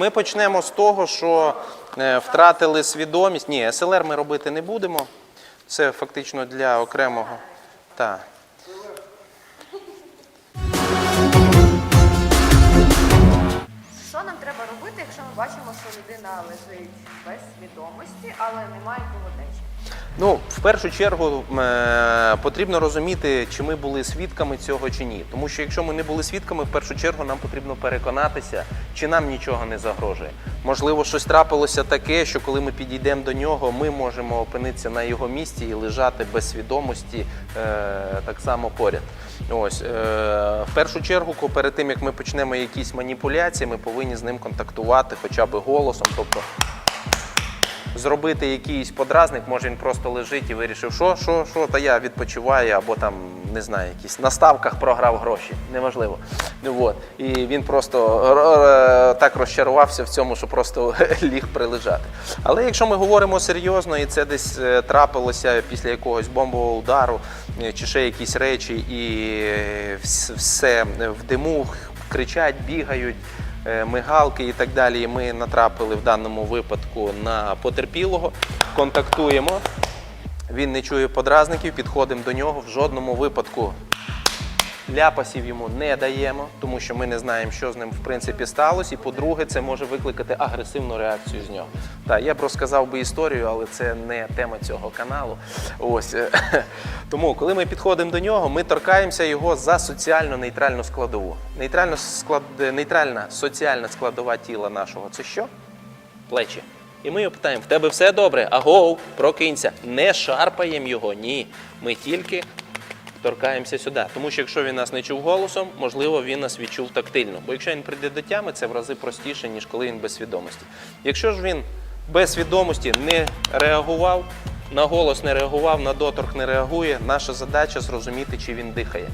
Ми почнемо з того, що е, втратили свідомість. Ні, СЛР ми робити не будемо. Це фактично для окремого. Так. Що нам треба робити, якщо ми бачимо, що людина лежить без свідомості, але немає кровотечі? Ну, в першу чергу е, потрібно розуміти, чи ми були свідками цього чи ні. Тому що якщо ми не були свідками, в першу чергу нам потрібно переконатися, чи нам нічого не загрожує. Можливо, щось трапилося таке, що коли ми підійдемо до нього, ми можемо опинитися на його місці і лежати без свідомості е, так само поряд. Ось е, в першу чергу, перед тим як ми почнемо якісь маніпуляції, ми повинні з ним контактувати хоча б голосом. Тобто зробити якийсь подразник, може він просто лежить і вирішив, що, що, що, та я відпочиваю, або там, не знаю, якісь на ставках програв гроші, неважливо. Ну, от. І він просто е, так розчарувався в цьому, що просто ліг прилежати. Але якщо ми говоримо серйозно, і це десь е, трапилося після якогось бомбового удару, е, чи ще якісь речі, і все в диму кричать, бігають мигалки і так далі. Ми натрапили в даному випадку на потерпілого, контактуємо. Він не чує подразників, підходимо до нього. В жодному випадку ляпасів йому не даємо, тому що ми не знаємо, що з ним в принципі сталося. І по-друге, це може викликати агресивну реакцію з нього. Так, я б розказав би історію, але це не тема цього каналу. Ось е, тому, коли ми підходимо до нього, ми торкаємося його за соціально нейтральну складову. Нейтрально склад... Нейтральна соціальна складова тіла нашого це що? плечі. І ми його питаємо: в тебе все добре? Агоу, прокинься. Не шарпаємо його, ні. Ми тільки торкаємося сюди. Тому що якщо він нас не чув голосом, можливо, він нас відчув тактильно. Бо якщо він прийде до тями, це в рази простіше, ніж коли він без свідомості. Якщо ж він без свідомості не реагував, на голос не реагував, на доторк не реагує, наша задача зрозуміти, чи він дихає.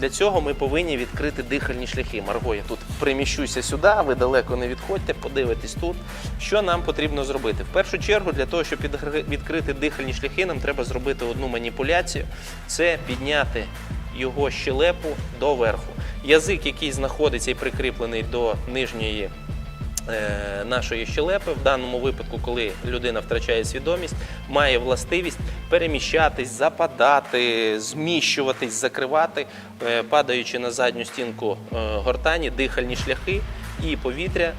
Для цього ми повинні відкрити дихальні шляхи. Марго, я тут приміщуся сюди, ви далеко не відходьте, подивитесь тут. Що нам потрібно зробити? В першу чергу, для того, щоб відкрити дихальні шляхи, нам треба зробити одну маніпуляцію: це підняти його щелепу до верху. Язик, який знаходиться і прикріплений до нижньої е, нашої щелепи, в даному випадку, коли людина втрачає свідомість, має властивість переміщатись, западати, зміщуватись, закривати, е, падаючи на задню стінку е, гортані, дихальні шляхи, і повітря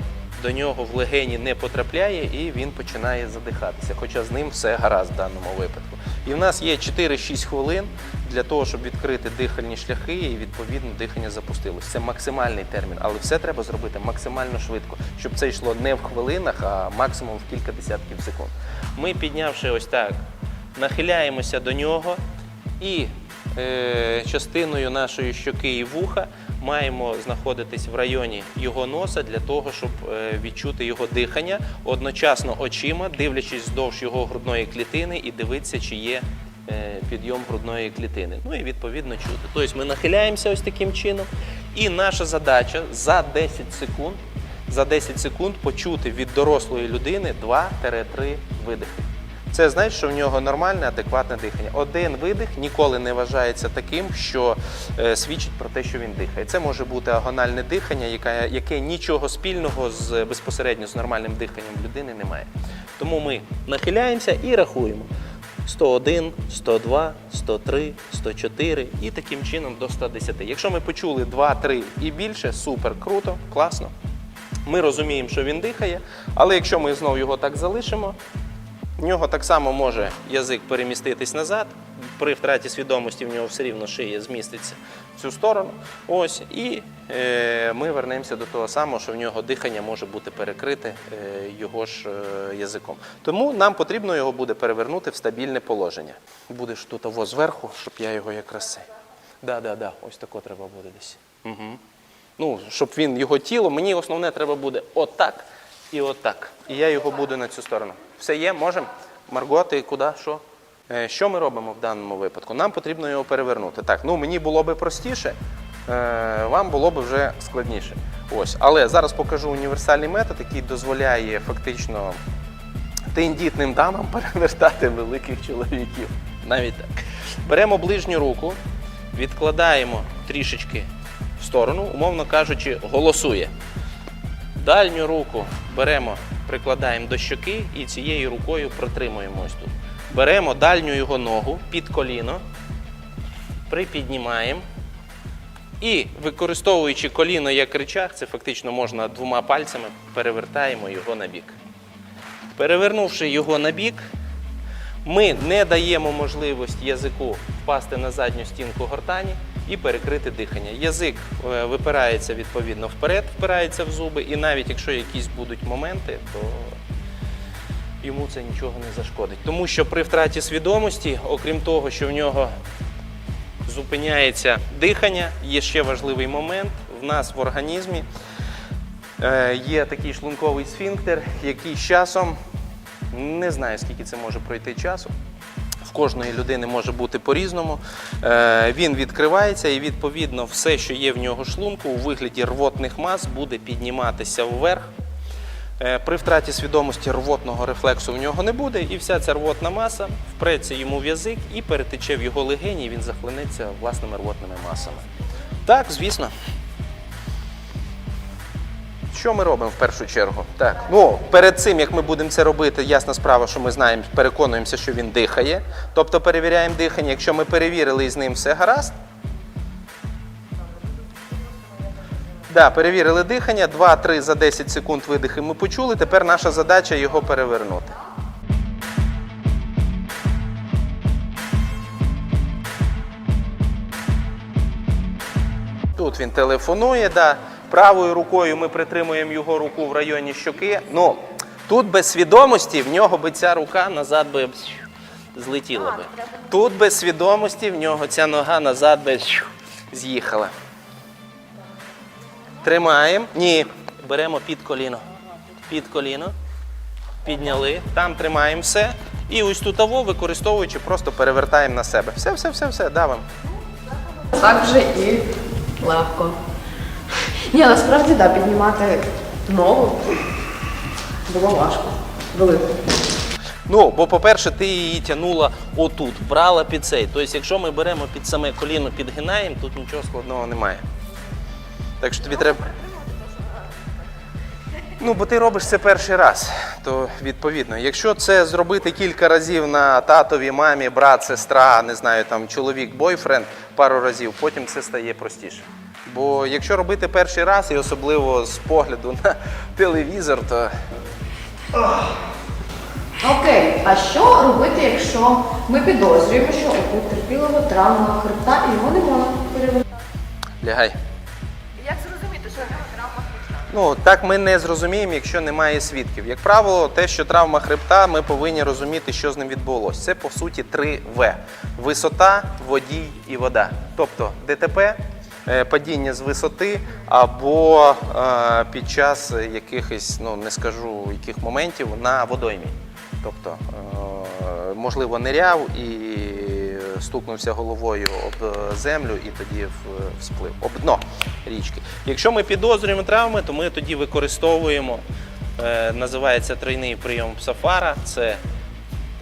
до нього в легені не потрапляє, і він починає задихатися. Хоча з ним все гаразд в даному випадку. І в нас є 4-6 хвилин для того, щоб відкрити дихальні шляхи, і відповідно дихання запустилось. Це максимальний термін, але все треба зробити максимально швидко, щоб це йшло не в хвилинах, а максимум в кілька десятків секунд. Ми, піднявши ось так, нахиляємося до нього і е, частиною нашої щоки і вуха маємо знаходитись в районі його носа для того, щоб е, відчути його дихання, одночасно очима, дивлячись вздовж його грудної клітини і дивитися, чи є е, підйом грудної клітини. Ну і відповідно чути. Тобто ми нахиляємося ось таким чином, і наша задача за 10 секунд. За 10 секунд почути від дорослої людини 2-3 видихи. Це значить, що в нього нормальне, адекватне дихання. Один видих ніколи не вважається таким, що е, свідчить про те, що він дихає. Це може бути агональне дихання, яке, яке нічого спільного з безпосередньо з нормальним диханням людини немає. Тому ми нахиляємося і рахуємо. 101, 102, 103, 104 і таким чином до 110. Якщо ми почули 2, 3 і більше, супер, круто, класно. Ми розуміємо, що він дихає, але якщо ми знову його так залишимо, в нього так само може язик переміститись назад. При втраті свідомості в нього все рівно шия зміститься в цю сторону. Ось, і е, ми вернемося до того самого, що в нього дихання може бути перекрите е, його ж е, язиком. Тому нам потрібно його буде перевернути в стабільне положення. Будеш тут ово зверху, щоб я його якраз. Да, да, да, ось тако треба буде десь. Угу. Ну, щоб він його тіло, мені основне треба буде отак і отак. І я його буду на цю сторону. Все є, можемо? Марго, ти куди? Що? Е, Що ми робимо в даному випадку? Нам потрібно його перевернути. Так, ну мені було би простіше, е, вам було б вже складніше. Ось. Але зараз покажу універсальний метод, який дозволяє фактично тендітним дамам перевертати великих чоловіків. Навіть так. Беремо ближню руку, відкладаємо трішечки в сторону, умовно кажучи, голосує. Дальню руку беремо, прикладаємо до щоки і цією рукою протримуємо ось тут. Беремо дальню його ногу під коліно, припіднімаємо. І використовуючи коліно як рычаг, це фактично можна двома пальцями перевертаємо його на бік. Перевернувши його на бік, ми не даємо можливість язику впасти на задню стінку гортані і перекрити дихання. Язик е, випирається відповідно вперед, впирається в зуби, і навіть якщо якісь будуть моменти, то йому це нічого не зашкодить. Тому що при втраті свідомості, окрім того, що в нього зупиняється дихання, є ще важливий момент. В нас в організмі е, є такий шлунковий сфінктер, який з часом не знаю, скільки це може пройти часу. Кожної людини може бути по-різному. Е, Він відкривається і відповідно все, що є в нього шлунку, у вигляді рвотних мас буде підніматися вверх. Е, При втраті свідомості рвотного рефлексу в нього не буде, і вся ця рвотна маса впреться йому в язик і перетече в його легені, і він захлинеться власними рвотними масами. Так, звісно. Що ми робимо в першу чергу? Так, ну перед цим як ми будемо це робити, ясна справа, що ми знаємо, переконуємося, що він дихає. Тобто перевіряємо дихання. Якщо ми перевірили і з ним все гаразд. Да, перевірили дихання, 2-3 за 10 секунд видихи ми почули. Тепер наша задача його перевернути. Тут він телефонує, да. Правою рукою ми притримуємо його руку в районі щоки. Ну, тут без свідомості в нього би ця рука назад би злетіла би. Тут без свідомості в нього ця нога назад би з'їхала. Тримаємо. Ні. Беремо під коліно. Під коліно. Підняли. Там тримаємо все. І ось тут аво, використовуючи, просто перевертаємо на себе. Все, все, все, все, давимо. Так же і легко. Ні, насправді так, піднімати ногу було важко. Велико. Ну, бо, по-перше, ти її тягнула отут, брала під цей. Тобто, якщо ми беремо під саме коліно, підгинаємо, тут нічого складного немає. Так що тобі треба. Ну, бо ти робиш це перший раз, то відповідно. Якщо це зробити кілька разів на татові, мамі, брат, сестра, не знаю, там чоловік, бойфренд пару разів, потім це стає простіше. Бо якщо робити перший раз, і особливо з погляду на телевізор, то Окей, а що робити, якщо ми підозрюємо, що у потерпілого травма хребта і його не можна перевести? лягай. Як зрозуміти, що в нього травма хребта? Ну так ми не зрозуміємо, якщо немає свідків. Як правило, те, що травма хребта, ми повинні розуміти, що з ним відбулося. Це по суті три В: висота, водій і вода. Тобто ДТП, падіння з висоти або е, під час якихось, ну не скажу яких моментів на водоймі. Тобто, е, можливо, ниряв і стукнувся головою об е, землю і тоді всплив об дно річки. Якщо ми підозрюємо травми, то ми тоді використовуємо, е, називається тройний прийом псафара. Це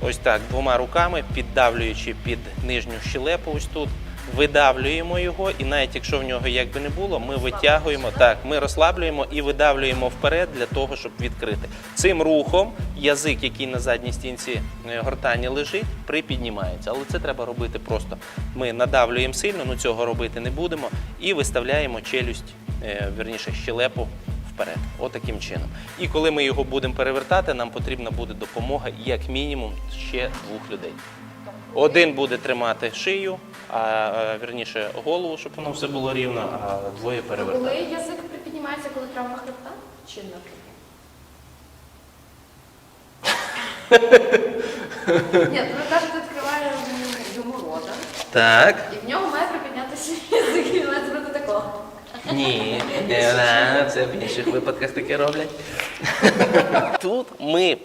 ось так двома руками, піддавлюючи під нижню щелепу, ось тут. Видавлюємо його, і навіть якщо в нього як би не було, ми витягуємо так, ми розслаблюємо і видавлюємо вперед для того, щоб відкрити. Цим рухом язик, який на задній стінці е, гортані лежить, припіднімається. Але це треба робити просто. Ми надавлюємо сильно, ну цього робити не будемо, і виставляємо челюсть, е, верніше, щелепу вперед. Отаким чином. І коли ми його будемо перевертати, нам потрібна буде допомога як мінімум ще двох людей. Один буде тримати шию, а е, верніше голову, щоб воно все було рівно, а двоє перевертати. Коли язик припіднімається, коли травма хребта? Чи не? Ні, ви кажете, відкриває йому рота, Так. І в нього має припіднятися язик, і він має зробити такого. Ні, не це в інших випадках таке роблять. Тут ми,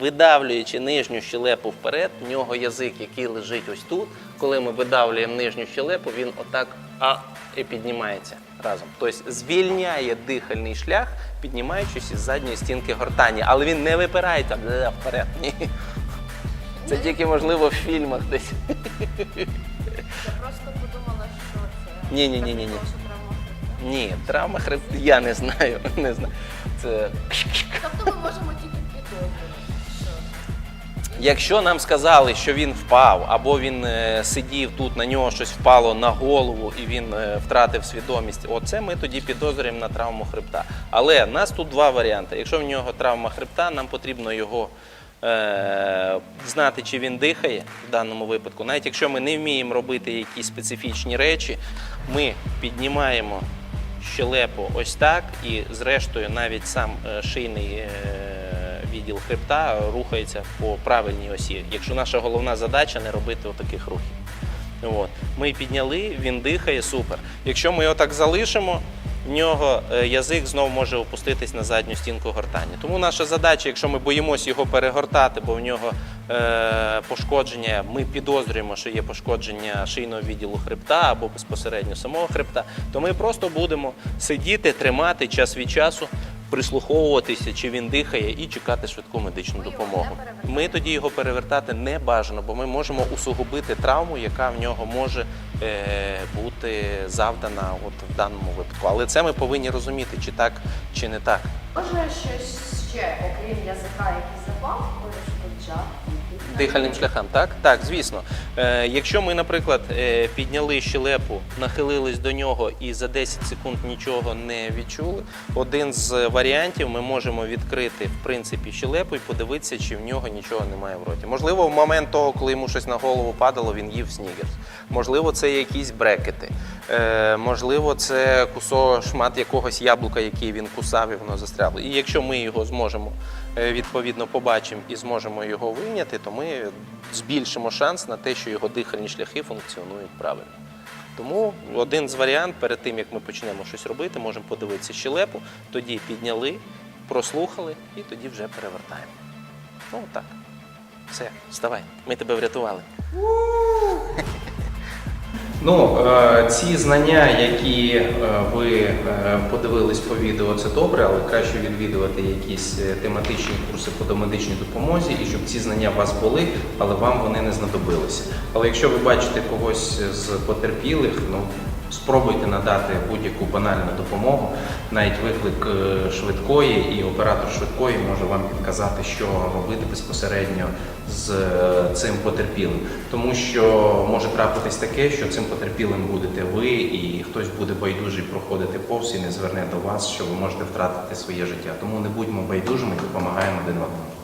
видавлюючи нижню щелепу вперед, в нього язик, який лежить ось тут. Коли ми видавлюємо нижню щелепу, він отак а, і піднімається разом. Тобто звільняє дихальний шлях, піднімаючись із задньої стінки гортані. Але він не випирається бля, вперед. Ні. Це тільки можливо в фільмах десь. Я просто подумала, що це. Ні-ні-ні-ні-ні. Травма хребта. Ні, травма хребта, я не знаю. Не знаю. Це Тобто ми можемо тільки підозрювати, Якщо нам сказали, що він впав, або він е, сидів тут, на нього щось впало на голову і він е, втратив свідомість, оце ми тоді підозрюємо на травму хребта. Але в нас тут два варіанти. Якщо в нього травма хребта, нам потрібно його е, знати, чи він дихає в даному випадку. Навіть якщо ми не вміємо робити якісь специфічні речі, ми піднімаємо щелепу ось так, і зрештою навіть сам е, шийний е, відділ хребта рухається по правильній осі. Якщо наша головна задача не робити отаких рухів. От. Ми підняли, він дихає, супер. Якщо ми його так залишимо, в нього е, язик знову може опуститись на задню стінку гортання. Тому наша задача, якщо ми боїмося його перегортати, бо в нього е, пошкодження, ми підозрюємо, що є пошкодження шийного відділу хребта або безпосередньо самого хребта, то ми просто будемо сидіти, тримати час від часу, прислуховуватися, чи він дихає, і чекати швидку медичну допомогу. Ми тоді його перевертати не бажано, бо ми можемо усугубити травму, яка в нього може бути завдана от в даному випадку. Але це ми повинні розуміти, чи так, чи не так. Може щось ще, окрім язика, який запав, перешкоджав? Дихальним шляхам, так? Так, звісно. Е, якщо ми, наприклад, е, підняли щелепу, нахилились до нього і за 10 секунд нічого не відчули, один з варіантів ми можемо відкрити в принципі щелепу і подивитися, чи в нього нічого немає в роті. Можливо, в момент того, коли йому щось на голову падало, він їв снігерс. Можливо, це якісь брекети. Е, можливо, це кусок шмат якогось яблука, який він кусав, і воно застряло. І якщо ми його зможемо е, відповідно побачимо і зможемо його вийняти, то ми збільшимо шанс на те, що його дихальні шляхи функціонують правильно. Тому один з варіантів перед тим, як ми почнемо щось робити, можемо подивитися щелепу, тоді підняли, прослухали і тоді вже перевертаємо. Ну так. Все, вставай, ми тебе врятували. Ну, е, ці знання, які е, ви е, подивились по відео, це добре, але краще відвідувати якісь тематичні курси по домедичній допомозі, і щоб ці знання у вас були, але вам вони не знадобилися. Але якщо ви бачите когось з потерпілих, ну спробуйте надати будь-яку банальну допомогу, навіть виклик е, швидкої, і оператор швидкої може вам підказати, що робити безпосередньо з е, цим потерпілим. Тому що може трапитись таке, що цим потерпілим будете ви, і хтось буде байдужий проходити повз і не зверне до вас, що ви можете втратити своє життя. Тому не будьмо байдужими, допомагаємо один одному.